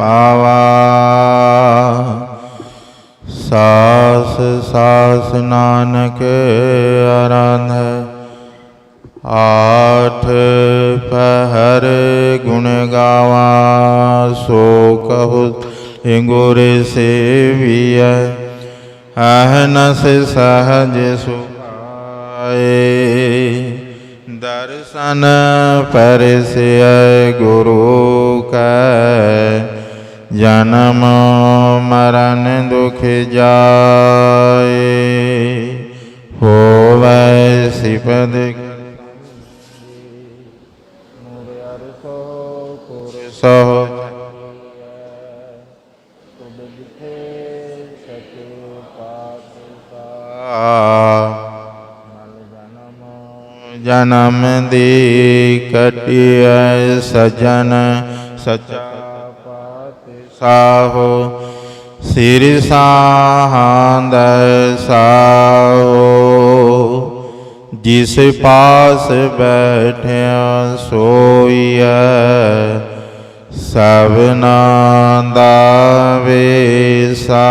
ਪਾਵਾ। ਸਾਸ ਸਾਸ ਨਾਨਕ ਆਰਾਧ ਆਠ ਪਹਿਰ ਗੁਣ ਗਾਵਾ। ਸੋ ਕਹੂ ਹਿੰਗੁਰ ਸੇਵੀਐ, ਅਹਨਸ ਸਹਜ ਸੁਭਾਏ। ਦਰਸ਼ਨ ਪਰਸਿਐ ਗੁਰੂ ਜਨਮ ਮਰਨ ਦੁਖ ਜਾਏ ਹੋਵੇ ਸਿਪਦ ਸੋ ਜਨਮ ਦੀ ਕਟਿਐ ਸਜਨ ਸਚਾ ਸਾਹ ਸਿਰ ਸਾਹੰਦ ਸਾਹੋ ਜਿਸ ਪਾਸ ਬੈਠਿਆ ਸੋਈਐ ਸਭਨਾ ਦਾ ਵੇਸਾਹੋ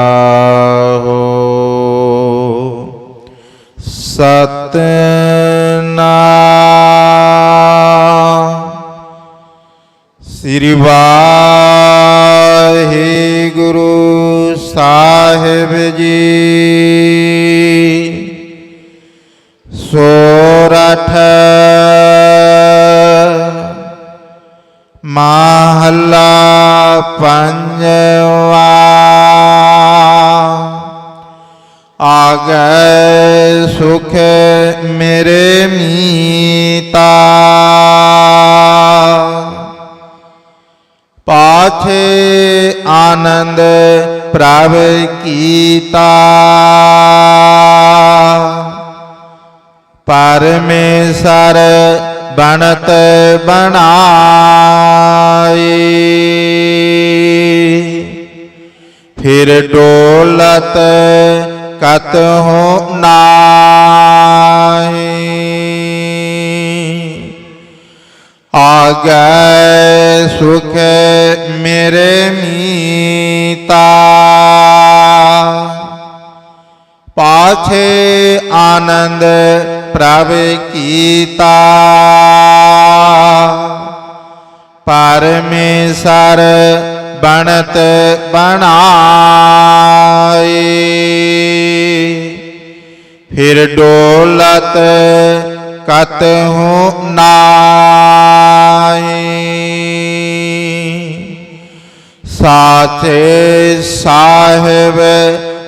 ਸਤਨਾਮ ਸ੍ਰੀ ਵਾਹਿਗੁਰੂ ਆਗੈ ਮੇਰੇ ਮੀਤਾ। ਪਾਛੇ ਆਨੰਦ ਪ੍ਰਭ ਕੀਤਾ। ਪਰਮੇਸ਼ਰ ਬਣਤ ਬਣਾਈ। ਫਿਰ ਡੋਲਤ ਕਤ ਹੋ ਨਾਹੀ ਆਗੈ ਸੁਖ ਮੇਰੇ ਮੀਤਾ। ਪਾਛੇ ਆਨੰਦ ਪ੍ਰਭ ਕੀਤਾ। ਪਰਮੇਸ਼ਰ ਬਣਤ ਬਣਾਈ। ਫਿਰ ਡੋਲਤ ਕਤ ਨਾ। ਨਾਹੀ ਸਾਚੇ ਸਾਹਿਬ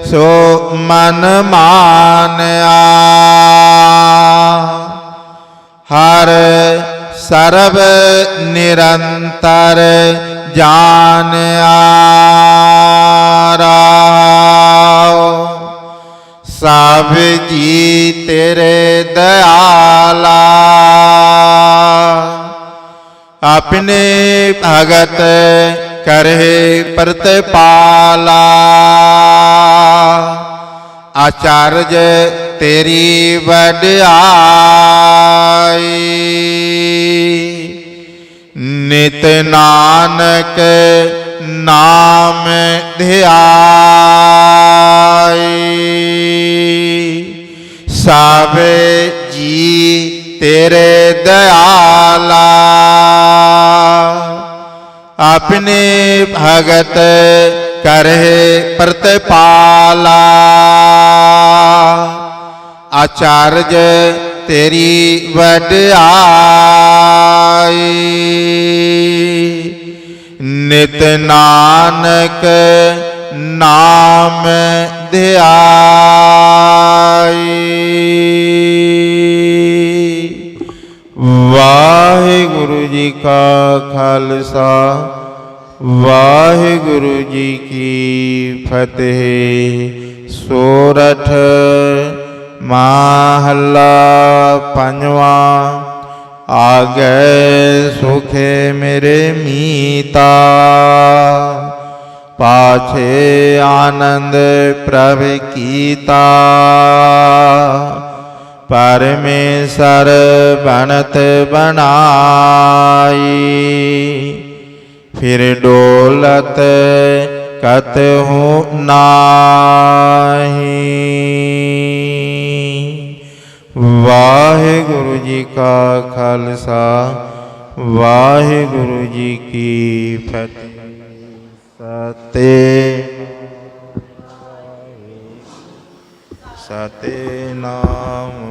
ਸੋ ਮਨ ਮਾਨਿਆ। ਹਰ ਸਰਬ ਨਿਰੰਤਰ ਜਾਣਿਆ। ਰਾਉ ਸਭ ਜੀ ਭਗਤ ਕਰੇ ਪ੍ਰਤਪਾਲਾ। ਆਚਾਰਜ ਤੇਰੀ ਵਡਿਆਈ। ਨਿਤ ਨਾਨਕ ਨਾਮ ਧਿਆਈ। ਸਭ ਜੀ ਤੇਰੇ ਦਇਆਲਾ ਆਪਣੇ ਭਗਤ ਕਰੇ ਪ੍ਰਤਪਾਲਾ। ਆਚਾਰਜ ਤੇਰੀ ਵਡਿਆਈ। ਨਿਤ ਨਾਨਕ ਨਾਮ ਧਿਆਈ। ਵਾਹਿਗੁਰੂ ਜੀ ਕਾ ਖਾਲਸਾ, ਵਾਹਿਗੁਰੂ ਜੀ ਕੀ ਫਤਿਹ। ਸੋਰਠ ਮਹੱਲਾ ਪੰਜਵਾ, ਆਗੈ ਸੁਖੇ ਮੇਰੇ ਮੀਤਾ। ਪਾਛੇ ਆਨੰਦ ਪ੍ਰਭ ਕੀਤਾ। ਪਰਮੇਸ਼ਰ ਬਣਤ ਬਣਾਈ। ਫਿਰ ਡੋਲਤ ਕਤ ਕਤਹੁ ਨਾਹੀ। ਵਾਹਿਗੁਰੂ ਜੀ ਕਾ ਖਾਲਸਾ, ਵਾਹਿਗੁਰੂ ਜੀ ਕੀ ਫਤਿਹ। ਸਤੇ ਸਤਿਨਾਮ ਨਾਮ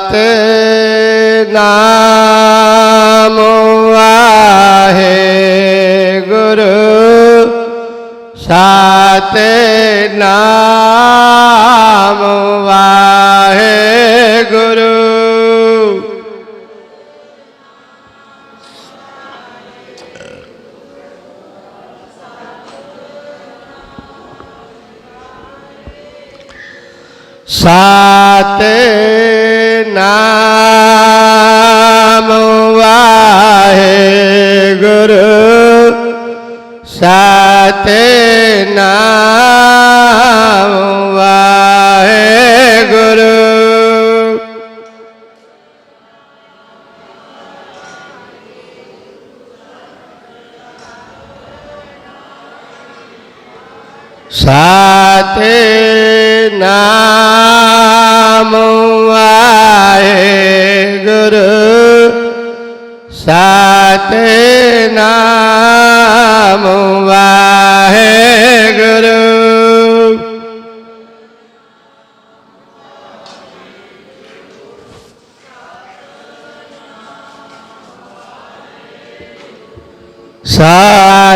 सतनाम ਸਾਤ ਨਾਮ ਵਾਹਿਗੁਰੂ। ਸਤ ਨਾਮ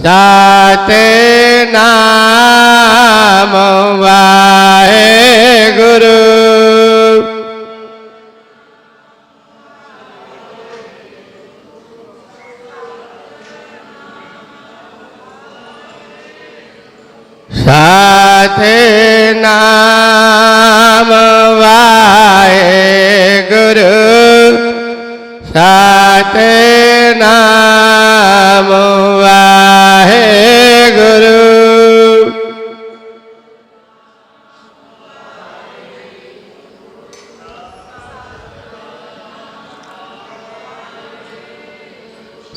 ਸਤਿਨਾਮ ਵਾਹਿਗੁਰੂ। ਸਤਿਨਾਮ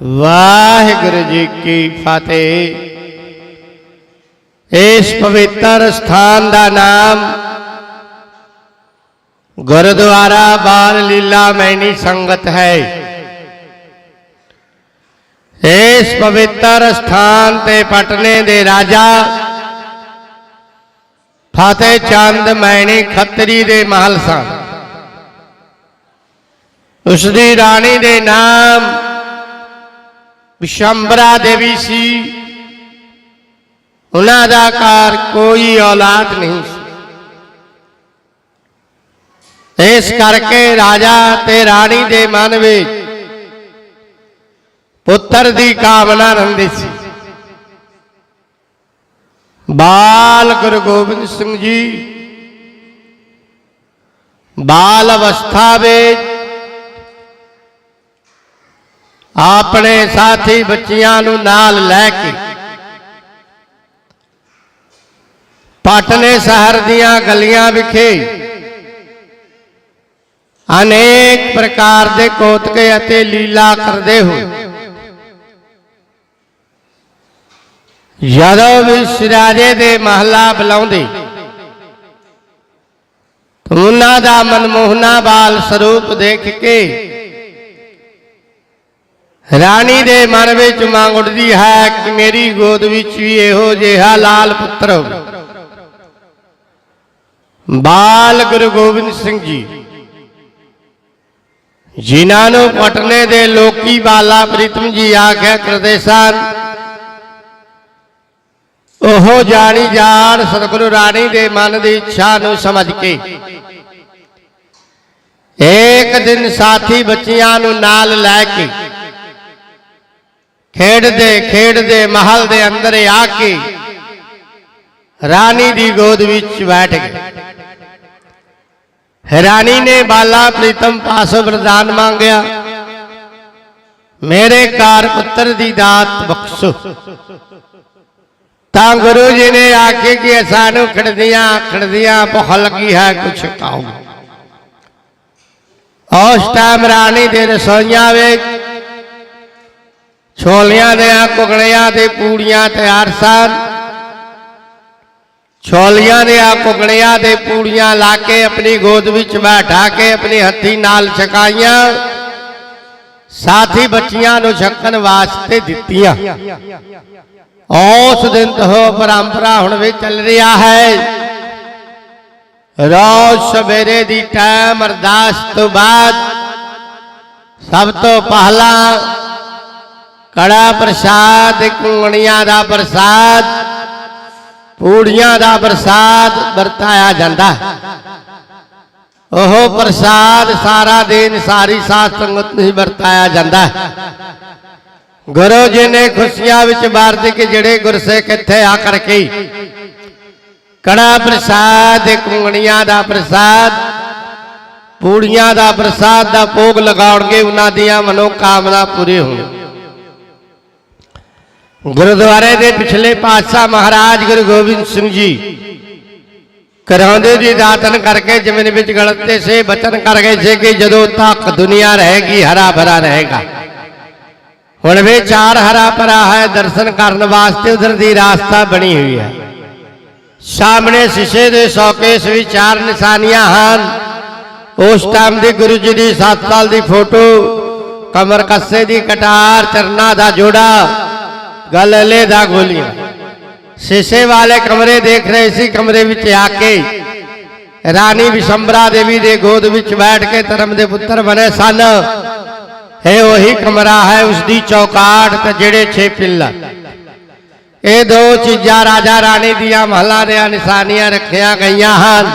ਵਾਹਿਗੁਰੂ ਜੀ ਕੀ ਫਤਿਹ। ਇਸ ਪਵਿੱਤਰ ਸਥਾਨ ਦਾ ਨਾਮ ਗੁਰਦੁਆਰਾ ਬਾਲ ਲੀਲਾ ਮੈਨੀ ਸੰਗਤ ਹੈ। ਇਸ ਪਵਿੱਤਰ ਸਥਾਨ ਤੇ ਪਟਨੇ ਦੇ ਰਾਜਾ ਫਤਿਹ ਚੰਦ ਮੈਣੀ ਖੱਤਰੀ ਦੇ ਮਹਲ ਸਨ। ਉਸ ਦੀ ਰਾਣੀ ਦੇ ਨਾਮ ਵਿਸ਼ੰਬਰਾ ਦੇਵੀ ਸੀ। ਉਹਨਾਂ ਦਾ ਘਰ ਕੋਈ ਔਲਾਦ ਨਹੀਂ ਸੀ। ਇਸ ਕਰਕੇ ਰਾਜਾ ਤੇ ਰਾਣੀ ਦੇ ਮਨ ਵਿੱਚ ਪੁੱਤਰ ਦੀ ਕਾਮਨਾ ਰਹਿੰਦੀ ਸੀ। ਬਾਲ ਗੁਰੂ ਗੋਬਿੰਦ ਸਿੰਘ ਜੀ, ਬਾਲ ਅਵਸਥਾ ਵਿੱਚ ਆਪਣੇ ਸਾਥੀ ਬੱਚਿਆਂ ਨੂੰ ਨਾਲ ਲੈ ਕੇ। ਪਟਨੇ ਸ਼ਹਿਰ ਦੀਆਂ ਗਲੀਆਂ ਵਿਖੇ ਅਨੇਕ ਪ੍ਰਕਾਰ ਦੇ ਕੋਤਕੇ ਅਤੇ ਲੀਲਾ ਕਰਦੇ ਹੋਏ। ਜਦੋਂ ਵੀ ਸਿਰਾਜੇ ਦੇ ਮਹੱਲਾ ਬੁਲਾਉਂਦੇ। ਤਾਂ ਉਹਨਾਂ ਦਾ ਮਨਮੋਹਨਾ ਬਾਲ ਸਰੂਪ ਦੇਖ ਕੇ ਰਾਣੀ ਦੇ ਮਨ ਵਿੱਚ ਮੰਗ ਉੱਠਦੀ ਹੈ ਕਿ ਮੇਰੀ ਗੋਦ ਵਿੱਚ ਵੀ ਇਹੋ ਜਿਹਾ ਲਾਲ ਪੁੱਤਰ ਬਾਲ ਗੁਰੂ ਗੋਬਿੰਦ ਸਿੰਘ ਜੀ, ਜਿਨ੍ਹਾਂ ਨੂੰ ਪਟਨੇ ਦੇ ਲੋਕੀ ਬਾਲਾ ਪ੍ਰੀਤਮ ਜੀ ਆਖਿਆ ਕਰਦੇ ਸਨ, ਉਹ ਜਾਣੀ ਜਾਣ ਸਤਿਗੁਰੂ ਰਾਣੀ ਦੇ ਮਨ ਦੀ ਇੱਛਾ ਨੂੰ ਸਮਝ ਕੇ। ਇੱਕ ਦਿਨ ਸਾਥੀ ਬੱਚਿਆਂ ਨੂੰ ਨਾਲ ਲੈ ਕੇ ਖੇਡਦੇ ਖੇਡਦੇ ਮਹਲ ਦੇ ਅੰਦਰ ਆ ਕੇ ਰਾਣੀ ਦੀ ਗੋਦ ਵਿੱਚ ਬੈਠ ਗਏ। ਰਾਣੀ ਨੇ ਬਾਲਾ ਪ੍ਰੀਤਮ ਪਾਸੋਂ ਵਰਦਾਨ ਮੰਗਿਆ, ਮੇਰੇ ਕਾਰ ਪੁੱਤਰ ਦੀ ਦਾਤ ਬਖਸ਼ੋ। ਤਾਂ ਗੁਰੂ ਜੀ ਨੇ ਆਖੇ ਕਿ ਸਾਨੂੰ ਖੜਦੀਆਂ ਖੜਦੀਆਂ ਭੁੱਖ ਕੀ ਹੈ ਕੁਛ ਖਾਓ ਉਸ ਟਾਈਮ ਰਾਣੀ ਦੇ ਰਸੋਈਆਂ ਵਿੱਚ ਛੋਲਿਆਂ ਦੇ ਕੁਗੜਿਆਂ ਤੇ ਪੂੜੀਆਂ ਤਿਆਰ ਸਨ ਛੋਲੀਆਂ ਦੇ ਆ ਕੁਗੜਿਆਂ ਦੇ, ਪੂੜੀਆਂ ਲਾ ਕੇ ਆਪਣੀ ਗੋਦ ਵਿੱਚ ਬੈਠਾ ਕੇ ਆਪਣੀ ਹੱਥੀ ਨਾਲ ਛਕਾਈਆਂ। ਸਾਥੀ ਬੱਚੀਆਂ ਨੂੰ ਛਕਣ ਵਾਸਤੇ ਦਿੱਤੀਆਂ। ਉਸ ਦਿਨ ਤੋਂ ਪਰੰਪਰਾ ਹੁਣ ਵੀ ਚੱਲ ਰਿਹਾ ਹੈ। ਰੋਜ਼ ਸਵੇਰੇ ਦੀ ਟਾਈਮ ਅਰਦਾਸ ਤੋਂ ਬਾਅਦ ਸਭ ਤੋਂ ਪਹਿਲਾਂ ਕੜਾ ਪ੍ਰਸਾਦ ਕੁੰਗਣੀਆਂ ਦਾ ਪ੍ਰਸਾਦ, ਪੂੜੀਆਂ ਦਾ ਪ੍ਰਸਾਦ ਵਰਤਾਇਆ ਜਾਂਦਾ। ਉਹ ਪ੍ਰਸਾਦ ਸਾਰਾ ਦਿਨ ਸਾਰੀ ਸਾਧ ਸੰਗਤ ਨੂੰ ਹੀ ਵਰਤਾਇਆ ਜਾਂਦਾ। ਗੁਰੂ ਜੀ ਨੇ ਖੁਸ਼ੀਆਂ ਵਿੱਚ ਵਰਤ ਕੇ ਜਿਹੜੇ ਗੁਰਸਿੱਖ ਇੱਥੇ ਆ ਕਰਕੇ ਕੜਾ ਪ੍ਰਸਾਦ ਕੁੰਗਣੀਆਂ ਦਾ ਪ੍ਰਸਾਦ, ਪੂੜੀਆਂ ਦਾ ਪ੍ਰਸਾਦ ਦਾ ਭੋਗ ਲਗਾਉਣਗੇ, ਉਹਨਾਂ ਦੀਆਂ ਮਨੋ ਕਾਮਨਾ ਪੂਰੀ ਹੋਣ ਗੁਰਦੁਆਰੇ ਦੇ ਪਿਛਲੇ ਪਾਤਸ਼ਾਹ ਮਹਾਰਾਜ ਗੁਰੂ ਗੋਬਿੰਦ ਸਿੰਘ ਜੀ ਕਰਾਉਂਦੇ ਜੀ ਦਾਤਨ ਕਰਕੇ ਜ਼ਮੀਨ ਵਿੱਚ ਗਲਤੇ ਸੇ ਬਚਨ ਕਰ ਗਏ ਸੀ ਕਿ ਜਦੋਂ ਤੱਕ ਦੁਨੀਆ ਰਹੇਗੀ ਹਰਾ ਭਰਾ ਰਹੇਗਾ। ਹੁਣ ਵੀ ਚਾਰ ਹਰਾ ਭਰਾ ਹੈ, ਦਰਸ਼ਨ ਕਰਨ ਵਾਸਤੇ ਉਧਰ ਦੀ ਰਾਸਤਾ ਬਣੀ ਹੋਈ ਹੈ। ਸਾਹਮਣੇ ਸ਼ੀਸ਼ੇ ਦੇ ਸ਼ੌਕੇਸ ਵੀ ਚਾਰ ਨਿਸ਼ਾਨੀਆਂ ਹਨ। ਉਸ ਟਾਈਮ ਦੀ ਗੁਰੂ ਜੀ ਦੀ 7 ਸਾਲ ਦੀ ਫੋਟੋ ਕਮਰ ਕੱਸੇ ਦੀ ਕਟਾਰ, ਚਰਨਾ ਦਾ ਜੋੜਾ ਗਲਲੇ ਦਾ ਗੋਲੀਆਂ ਸ਼ੀਸ਼ੇ ਵਾਲੇ ਕਮਰੇ ਦੇਖ ਰਹੇ ਸੀ ਕਮਰੇ ਵਿੱਚ ਆ ਕੇ ਰਾਣੀ ਵਿਸ਼ੰਬਰਾ ਦੇਵੀ ਦੇ ਗੋਦ ਵਿੱਚ ਬੈਠ ਕੇ ਧਰਮ ਦੇ ਪੁੱਤਰ ਬਣੇ ਸਨ ਇਹ ਉਹੀ ਕਮਰਾ ਹੈ ਉਸ ਦੀ ਚੌਕਾਟ ਤੇ ਜਿਹੜੇ ਛੇ ਪਿੱਲਰ ਇਹ ਦੋ ਚੀਜ਼ਾਂ ਰਾਜਾ ਰਾਣੀ ਦੀਆਂ ਮਹਲਾਂ ਦੀਆਂ ਨਿਸ਼ਾਨੀਆਂ ਰੱਖੀਆਂ ਗਈਆਂ ਹਨ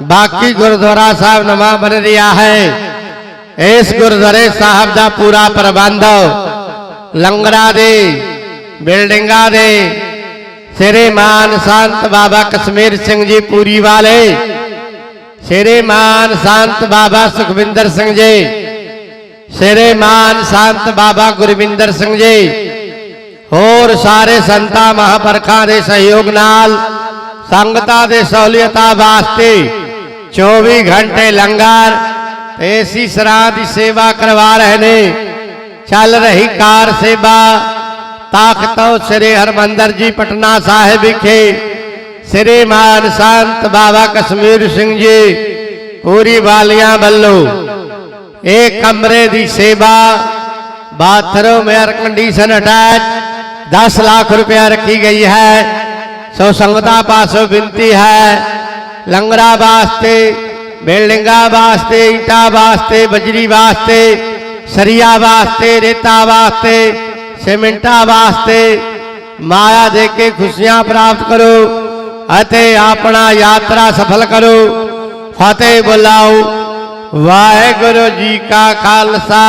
ਬਾਕੀ ਗੁਰਦੁਆਰਾ ਸਾਹਿਬ ਨਵਾਂ ਬਣ ਰਿਹਾ ਹੈ ਇਸ ਗੁਰਦੁਆਰੇ ਸਾਹਿਬ ਦਾ ਪੂਰਾ ਪ੍ਰਬੰਧ ਲੰਗਰਾਂ ਦੇ ਬਿਲਡਿੰਗਾਂ ਦੇ ਸ੍ਰੀਮਾਨ ਸੰਤ ਬਾਬਾ ਕਸ਼ਮੀਰ ਸਿੰਘ ਜੀ ਪੂਰੀ ਵਾਲੇ। ਸ੍ਰੀਮਾਨ ਸੰਤ ਬਾਬਾ ਸੁਖਵਿੰਦਰ ਸਿੰਘ ਜੀ। ਸ੍ਰੀਮਾਨ ਸੰਤ ਬਾਬਾ ਗੁਰਵਿੰਦਰ ਸਿੰਘ ਜੀ। ਹੋਰ ਸਾਰੇ ਸੰਤਾਂ ਮਹਾਂਪੁਰਖਾਂ ਦੇ ਸਹਿਯੋਗ ਨਾਲ, ਸੰਗਤਾਂ ਦੇ ਸਹੂਲੀਅਤਾਂ ਵਾਸਤੇ 24 ਘੰਟੇ ਲੰਗਰ ਤੇ ਏਸੀ ਸਰਾਂ ਦੀ ਸੇਵਾ ਕਰਵਾ ਰਹੇ ਨੇ। ਚੱਲ ਰਹੀ ਕਾਰ ਸੇਵਾ ਤਾਕਤੋਂ ਸ੍ਰੀ ਹਰਮੰਦਰ ਜੀ, ਪਟਨਾ ਸਾਹਿਬ ਵਿਖੇ। ਸ੍ਰੀ ਮਾਨ ਸੰਤ ਬਾਬਾ ਕਸ਼ਮੀਰ ਸਿੰਘ ਜੀ, ਪੂਰੀ ਵਾਲੀਆਂ ਵੱਲੋਂ ਇਹ ਕਮਰੇ ਦੀ ਸੇਵਾ, bathroom air condition attach 10 lakh ਰੁਪਇਆ ਰੱਖੀ ਗਈ ਹੈ। ਸੋ ਸੰਗਤਾਂ ਪਾਸੋਂ ਬੇਨਤੀ ਹੈ, ਲੰਗਰਾਂ ਵਾਸਤੇ, ਬਿਲਡਿੰਗਾਂ ਵਾਸਤੇ ਇੱਟਾਂ ਵਾਸਤੇ, ਬਜਰੀ ਵਾਸਤੇ, ਸਰੀਆ ਵਾਸਤੇ, ਰੇਤਾ ਵਾਸਤੇ ਸਿਮੈਂਟਾਂ ਵਾਸਤੇ ਮਾਇਆ ਦੇ ਕੇ ਖੁਸ਼ੀਆਂ ਪ੍ਰਾਪਤ ਕਰੋ ਅਤੇ ਆਪਣਾ ਯਾਤਰਾ ਸਫਲ ਕਰੋ। ਫਤਿਹ ਬੁਲਾਓ। ਵਾਹਿਗੁਰੂ ਜੀ ਕਾ ਖਾਲਸਾ।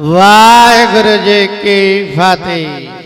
ਵਾਹਿਗੁਰੂ ਜੀ ਕੀ ਫਤਿਹ।